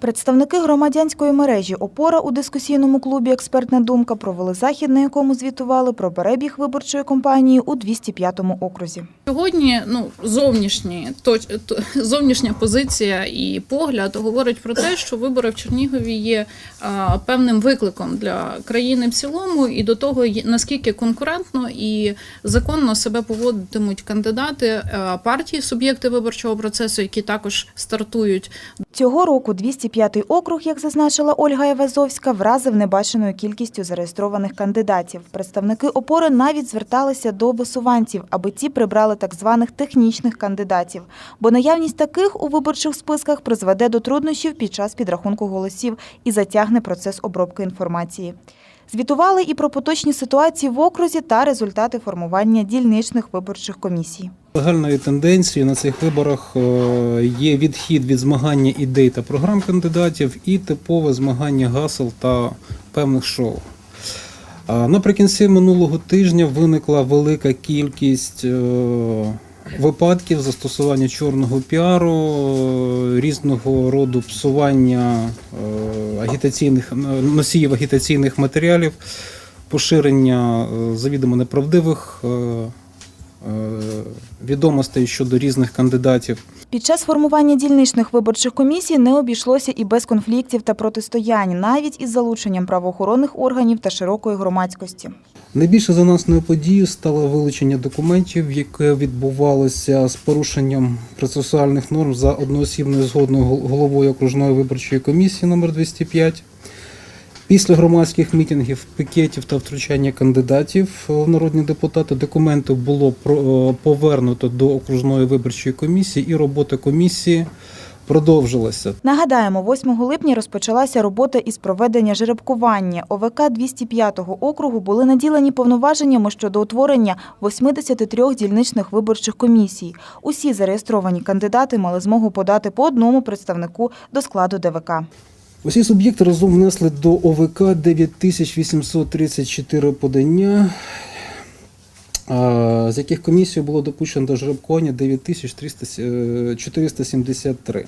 Представники громадянської мережі Опора у дискусійному клубі Експертна думка провели захід, на якому звітували про перебіг виборчої кампанії у 205-му окрузі. Сьогодні ну зовнішні то- зовнішня позиція і погляд говорить про те, що вибори в Чернігові є а, певним викликом для країни в цілому, і до того наскільки конкурентно і законно себе поводитимуть кандидати а, партії, суб'єкти виборчого процесу, які також стартують Цього року 205-й округ, як зазначила Ольга Євазовська, вразив небаченою кількістю зареєстрованих кандидатів. Представники опори навіть зверталися до висуванців, аби ті прибрали так званих технічних кандидатів, бо наявність таких у виборчих списках призведе до труднощів під час підрахунку голосів і затягне процес обробки інформації. Звітували і про поточні ситуації в окрузі та результати формування дільничних виборчих комісій. Загальною тенденцією на цих виборах е, є відхід від змагання ідей та програм кандидатів і типове змагання гасел та певних шоу. Наприкінці минулого тижня виникла велика кількість е, випадків застосування чорного піару, е, різного роду псування агітаційних носіїв агітаційних матеріалів, поширення е, завідомо неправдивих. Відомостей щодо різних кандидатів. Під час формування дільничних виборчих комісій не обійшлося і без конфліктів та протистоянь, навіть із залученням правоохоронних органів та широкої громадськості. Найбільш резонансною подією стало вилучення документів, яке відбувалося з порушенням процесуальних норм за одноосібною згодною головою окружної виборчої комісії номер 205. Після громадських мітингів, пікетів та втручання кандидатів в народні депутати документи було е, повернуто до окружної виборчої комісії, і робота комісії продовжилася. Нагадаємо, 8 липня розпочалася робота із проведення жеребкування. ОВК 205-го округу були наділені повноваженнями щодо утворення 83 дільничних виборчих комісій. Усі зареєстровані кандидати мали змогу подати по одному представнику до складу ДВК. Усі суб'єкти разом внесли до ОВК 9834 подання, з яких комісію було допущено до жеребкування 9473.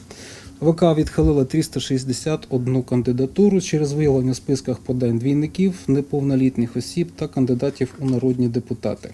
ОВК відхилила 361 кандидатуру через виявлення в списках подань двійників, неповнолітніх осіб та кандидатів у народні депутати.